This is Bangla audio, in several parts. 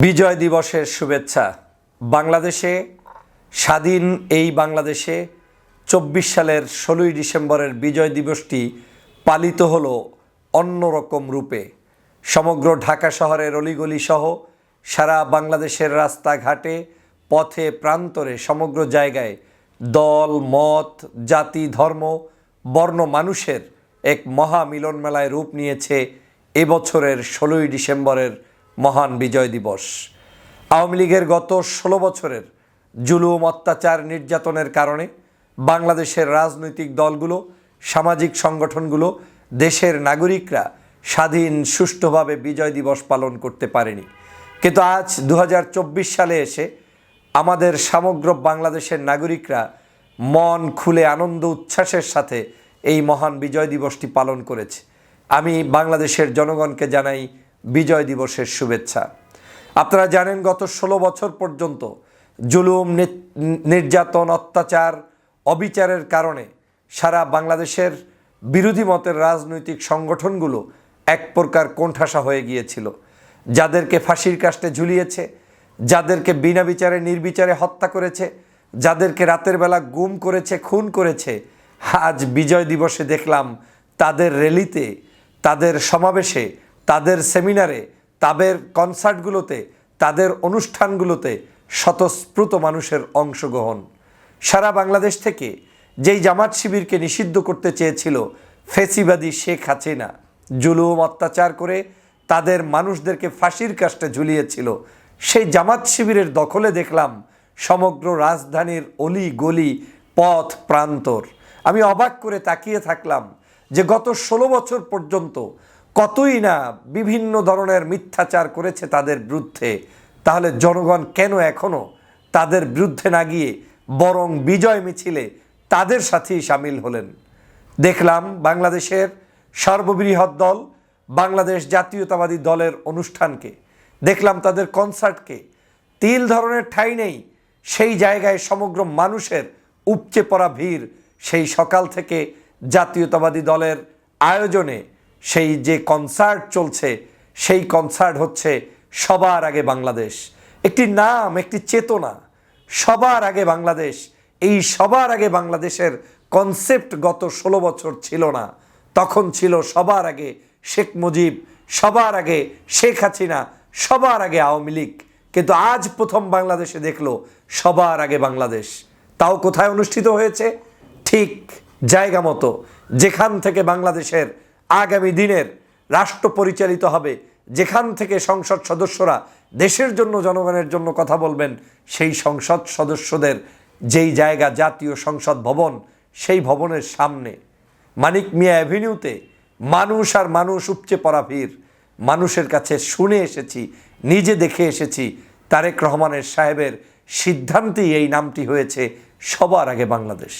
বিজয় দিবসের শুভেচ্ছা। বাংলাদেশে, স্বাধীন এই বাংলাদেশে চব্বিশ সালের ষোলোই ডিসেম্বরের বিজয় দিবসটি পালিত হলো অন্যরকম রূপে। সমগ্র ঢাকা শহরের অলিগলি সহ সারা বাংলাদেশের রাস্তাঘাটে, পথে, প্রান্তরে, সমগ্র জায়গায় দল, মত, জাতি, ধর্ম, বর্ণ, মানুষের এক মহা মিলন মেলায় রূপ নিয়েছে এবছরের ষোলোই ডিসেম্বরের মহান বিজয় দিবস। আওয়ামী লীগের গত ষোলো বছরের জুলুম, অত্যাচার, নির্যাতনের কারণে বাংলাদেশের রাজনৈতিক দলগুলো, সামাজিক সংগঠনগুলো, দেশের নাগরিকরা স্বাধীন, সুষ্ঠুভাবে বিজয় দিবস পালন করতে পারেনি। কিন্তু আজ দু হাজার চব্বিশ সালে এসে আমাদের সমগ্র বাংলাদেশের নাগরিকরা মন খুলে আনন্দ, উচ্ছ্বাসের সাথে এই মহান বিজয় দিবসটি পালন করেছে। আমি বাংলাদেশের জনগণকে জানাই বিজয় দিবসের শুভেচ্ছা। আপনারা জানেন, গত ষোলো বছর পর্যন্ত জুলুম নির্যাতন, অত্যাচার, অবিচারের কারণে সারা বাংলাদেশের বিরোধী মতের রাজনৈতিক সংগঠনগুলো এক প্রকার কোণঠাসা হয়ে গিয়েছিল। যাদেরকে ফাঁসির কাস্টে ঝুলিয়েছে, যাদেরকে বিনা বিচারে, নির্বিচারে হত্যা করেছে, যাদেরকে রাতের বেলা গুম করেছে, খুন করেছে, আজ বিজয় দিবসে দেখলাম তাদের র্যালিতে, তাদের সমাবেশে তাদের সেমিনারে, তাদের কনসার্টগুলোতে, তাদের অনুষ্ঠানগুলোতে স্বতঃস্ফূর্ত মানুষের অংশগ্রহণ। সারা বাংলাদেশ থেকে যেই জামাত শিবিরকে নিষিদ্ধ করতে চেয়েছিল ফেসিবাদী শেখ হাসিনা, জুলুম অত্যাচার করে তাদের মানুষদেরকে ফাঁসির কাস্টে ঝুলিয়েছিল, সেই জামাত শিবিরের দখলে দেখলাম সমগ্র রাজধানীর অলি গলি পথ প্রান্তর। আমি অবাক করে তাকিয়ে থাকলাম যে গত ষোলো বছর পর্যন্ত কতই না বিভিন্ন ধরনের মিথ্যাচার করেছে তাদের বিরুদ্ধে, তাহলে জনগণ কেন এখনও তাদের বিরুদ্ধে না গিয়ে বরং বিজয় মিছিলে তাদের সাথেই সামিল হলেন? দেখলাম বাংলাদেশের সর্ববৃহৎ দল বাংলাদেশ জাতীয়তাবাদী দলের অনুষ্ঠানকে, দেখলাম তাদের কনসার্টকে। তিল ধরনের ঠাঁই নেই, সেই জায়গায় সমগ্র মানুষের উপচে পড়া ভিড় সেই সকাল থেকে জাতীয়তাবাদী দলের আয়োজনে সেই যে কনসার্ট চলছে, সেই কনসার্ট হচ্ছে সবার আগে বাংলাদেশ। একটি নাম, একটি চেতনা, সবার আগে বাংলাদেশ। এই সবার আগে বাংলাদেশের কনসেপ্ট গত ষোলো বছর ছিল না। তখন ছিল সবার আগে শেখ মুজিব, সবার আগে শেখ হাসিনা, সবার আগে আওয়ামী লীগ। কিন্তু আজ প্রথম বাংলাদেশে দেখল সবার আগে বাংলাদেশ। তাও কোথায় অনুষ্ঠিত হয়েছে? ঠিক জায়গা মতো, যেখান থেকে বাংলাদেশের আগামী দিনের রাষ্ট্র পরিচালিত হবে, যেখান থেকে সংসদ সদস্যরা দেশের জন্য জনগণের জন্য কথা বলবেন, সেই সংসদ সদস্যদের যেই জায়গা জাতীয় সংসদ ভবন, সেই ভবনের সামনে। মানিক মিয়া অ্যাভিনিউতে মানুষ আর মানুষ উপচে পড়া ভিড়। মানুষের কাছে শুনে এসেছি, নিজে দেখে এসেছি তারেক রহমানের সাহেবের সিদ্ধান্তেই এই নামটি হয়েছে সবার আগে বাংলাদেশ।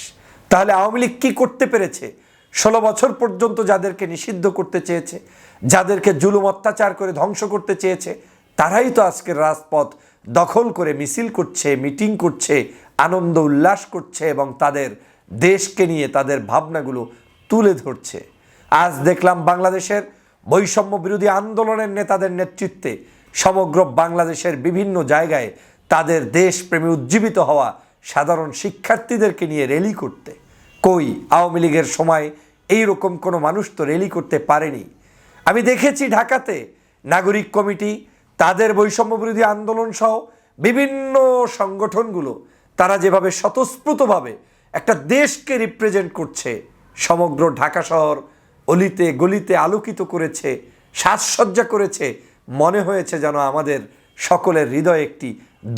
তাহলে আওয়ামী লীগ কী করতে পেরেছে? ষোলো বছর পর্যন্ত যাদেরকে নিষিদ্ধ করতে চেয়েছে, যাদেরকে জুলুম অত্যাচার করে ধ্বংস করতে চেয়েছে, তারাই তো আজকের রাজপথ দখল করে মিছিল করছে, মিটিং করছে, আনন্দ উল্লাস করছে এবং তাদের দেশকে নিয়ে তাদের ভাবনাগুলো তুলে ধরছে। আজ দেখলাম বাংলাদেশের বৈষম্য বিরোধী আন্দোলনের নেতাদের নেতৃত্বে সমগ্র বাংলাদেশের বিভিন্ন জায়গায় তাদের দেশপ্রেমী উজ্জীবিত হওয়া সাধারণ শিক্ষার্থীদেরকে নিয়ে র্যালি করতে। কই আওয়ামী লীগের সময় এই রকম কোনো মানুষ তো রেলি করতে পারেনি। আমি দেখেছি ঢাকাতে নাগরিক কমিটি, তাদের বৈষম্য বিরোধী আন্দোলন সহ বিভিন্ন সংগঠনগুলো, তারা যেভাবে স্বতঃস্ফূর্তভাবে একটা দেশকে রিপ্রেজেন্ট করছে, সমগ্র ঢাকা শহর অলিতে গলিতে আলোকিত করেছে, সাজসজ্জা করেছে, মনে হয়েছে যেন আমাদের সকলের হৃদয়ে একটি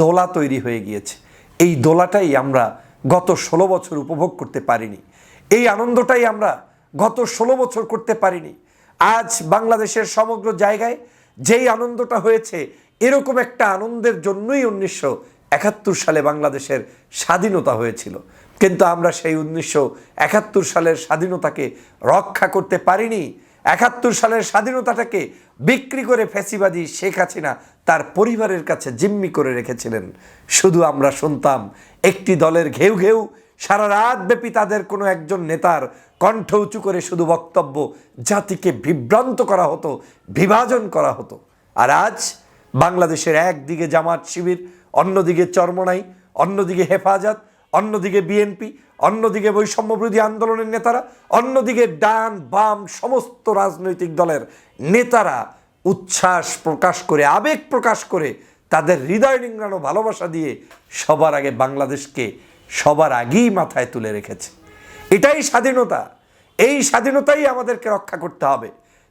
দোলা তৈরি হয়ে গিয়েছে। এই দোলাটাই আমরা গত ষোলো বছর উপভোগ করতে পারিনি। এই আনন্দটাই আমরা গত ষোলো বছর করতে পারিনি। আজ বাংলাদেশের সমগ্র জায়গায় যেই আনন্দটা হয়েছে, এরকম একটা আনন্দের জন্যই উনিশশো একাত্তর সালে বাংলাদেশের স্বাধীনতা হয়েছিল। কিন্তু আমরা সেই উনিশশো একাত্তর সালের স্বাধীনতাকে রক্ষা করতে পারিনি। একাত্তর সালের স্বাধীনতাটাকে বিক্রি করে ফ্যাসিবাদী শেখ হাসিনা তার পরিবারের কাছে জিম্মি করে রেখেছিলেন। শুধু আমরা শুনতাম একটি দলের ঘেউ ঘেউ, সারা রাত ব্যাপী তাদের কোনো একজন নেতার কণ্ঠ উঁচু করে শুধু বক্তব্য জাতিকে বিভ্রান্ত করা হতো, বিভাজন করা হতো। আর আজ বাংলাদেশের একদিকে জামাত শিবির, অন্যদিকে চরমনাই, অন্যদিকে হেফাজত, অন্যদিকে বিএনপি, অন্যদিকে বৈষম্যবিরোধী আন্দোলনের নেতারা, অন্যদিকে ডান বাম সমস্ত রাজনৈতিক দলের নেতারা উচ্ছ্বাস প্রকাশ করে, আবেগ প্রকাশ করে তাদের হৃদয় নিংড়ানো ভালোবাসা দিয়ে সবার আগে বাংলাদেশকে সবার আগেই মাথায় তুলে রেখেছে। এটাই স্বাধীনতা। এই স্বাধীনতাই আমাদেরকে রক্ষা করতে হবে।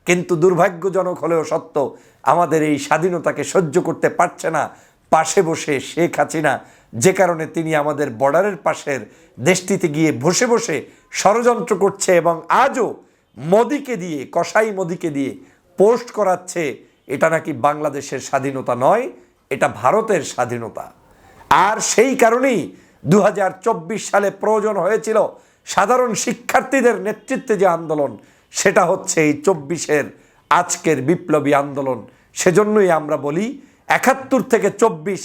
কিন্তু দুর্ভাগ্যজনক হলেও সত্য, আমাদের এই স্বাধীনতাকে সহ্য করতে পারছে না পাশে বসে শেখ হাসিনা, যে কারণে তিনি আমাদের বর্ডারের পাশের দেশটিতে গিয়ে বসে বসে ষড়যন্ত্র করছে এবং আজও মোদিকে দিয়ে, কসাই মোদিকে দিয়ে পোস্ট করাচ্ছে। এটা নাকি বাংলাদেশের স্বাধীনতা নয় এটা ভারতের স্বাধীনতা। আর সেই কারণেই দু হাজার চব্বিশ সালে প্রয়োজন হয়েছিল সাধারণ শিক্ষার্থীদের নেতৃত্বে যে আন্দোলন, সেটা হচ্ছে এই চব্বিশের আজকের বিপ্লবী আন্দোলন। সেজন্যই আমরা বলি একাত্তর থেকে চব্বিশ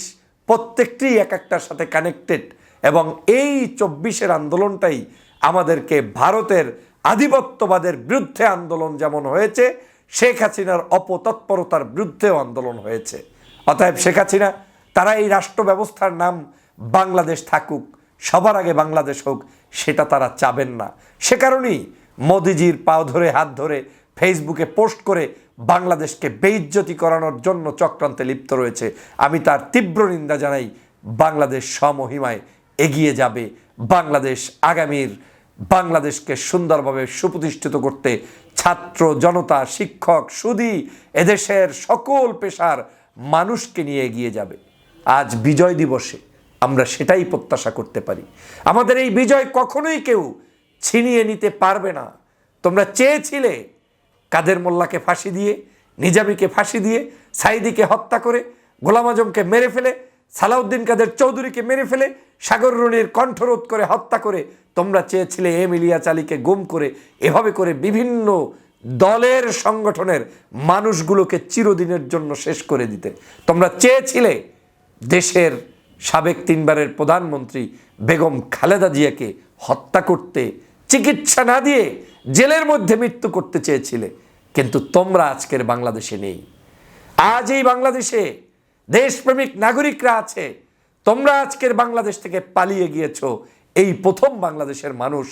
প্রত্যেকটি এক একটার সাথে কানেক্টেড এবং এই চব্বিশের আন্দোলনটাই আমাদেরকে ভারতের আধিপত্যবাদের বিরুদ্ধে আন্দোলন যেমন হয়েছে, শেখ হাসিনার অপতৎপরতার বিরুদ্ধেও আন্দোলন হয়েছে। অতএব শেখ হাসিনা, তারা এই রাষ্ট্র ব্যবস্থার নাম বাংলাদেশ থাকুক, সবার আগে বাংলাদেশ হোক, সেটা তারা চাবেন না। সে কারণেই মোদিজির পাও ধরে, হাত ধরে ফেসবুকে পোস্ট করে বাংলাদেশকে বেইজ্জতি করানোর জন্য চক্রান্তে লিপ্ত রয়েছে। আমি তার তীব্র নিন্দা জানাই, বাংলাদেশ সমহিমায় এগিয়ে যাবে। বাংলাদেশ আগামীর, বাংলাদেশকে সুন্দরভাবে সুপ্রতিষ্ঠিত করতে ছাত্র জনতা, শিক্ষক, সুদী, এদেশের সকল পেশার মানুষকে নিয়ে এগিয়ে যাবে। আজ বিজয় দিবসে আমরা সেটাই প্রত্যাশা করতে পারি। আমাদের এই বিজয় কখনোই কেউ ছিনিয়ে নিতে পারবে না। তোমরা চেয়েছিলে কাদের মোল্লাকে ফাঁসি দিয়ে, নিজামীকে ফাঁসি দিয়ে, সাইদিকে হত্যা করে, গোলাম আজমকে মেরে ফেলে, সালাউদ্দিন কাদের চৌধুরীকে মেরে ফেলে, সাগর রনির কণ্ঠরোধ করে হত্যা করে তোমরা চেয়েছিলে এম ইলিয়া চালিকে গুম করে, এভাবে করে বিভিন্ন দলের সংগঠনের মানুষগুলোকে চিরদিনের জন্য শেষ করে দিতে। তোমরা চেয়েছিলে দেশের সাবেক তিনবারের প্রধানমন্ত্রী বেগম খালেদা জিয়াকে হত্যা করতে, চিকিৎসা না দিয়ে জেলের মধ্যে মৃত্যু করতে চেয়েছিলে, কিন্তু তোমরা আজকের বাংলাদেশে নেই। আজ এই বাংলাদেশে দেশপ্রেমিক নাগরিকরা আছে, তোমরা আজকের বাংলাদেশ থেকে পালিয়ে গিয়েছ, এই প্রথম বাংলাদেশের মানুষ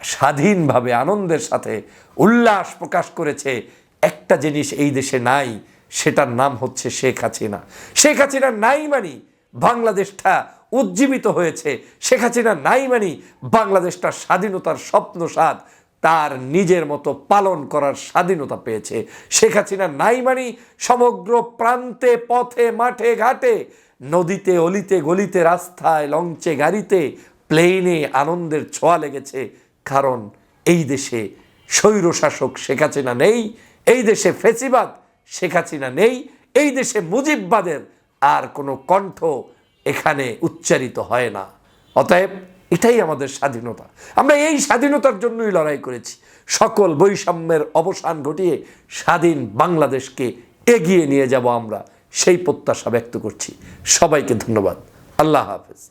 স্বাধীনভাবে আনন্দের সাথে উল্লাস প্রকাশ করেছে একটা জিনিস এই দেশে নাই, সেটার নাম হচ্ছে শেখ হাসিনা। শেখ হাসিনা নাই মানি বাংলাদেশটা উজ্জীবিত হয়েছে। শেখ হাসিনা নাই মানি বাংলাদেশটা স্বাধীনতার স্বপ্ন স্বাদ তার নিজের মতো পালন করার স্বাধীনতা পেয়েছে। শেখ হাসিনা নাই মানি সমগ্র প্রান্তে, পথে, মাঠে, ঘাটে, নদীতে, অলিতে, গলিতে, রাস্তায়, লঞ্চে, গাড়িতে, প্লেনে আনন্দের ছোঁয়া লেগেছে। কারণ এই দেশে স্বৈরশাসক শেখ হাসিনা নেই, এই দেশে ফেসিবাদ শেখ হাসিনা নেই, এই দেশে মুজিববাদের আর কোনো কণ্ঠ এখানে উচ্চারিত হয় না। অতএব এটাই আমাদের স্বাধীনতা। আমরা এই স্বাধীনতার জন্যই লড়াই করেছি। সকল বৈষম্যের অবসান ঘটিয়ে স্বাধীন বাংলাদেশকে এগিয়ে নিয়ে যাব আমরা। সেই প্রত্যাশা ব্যক্ত করছি। সবাইকে ধন্যবাদ। আল্লাহ হাফেজ।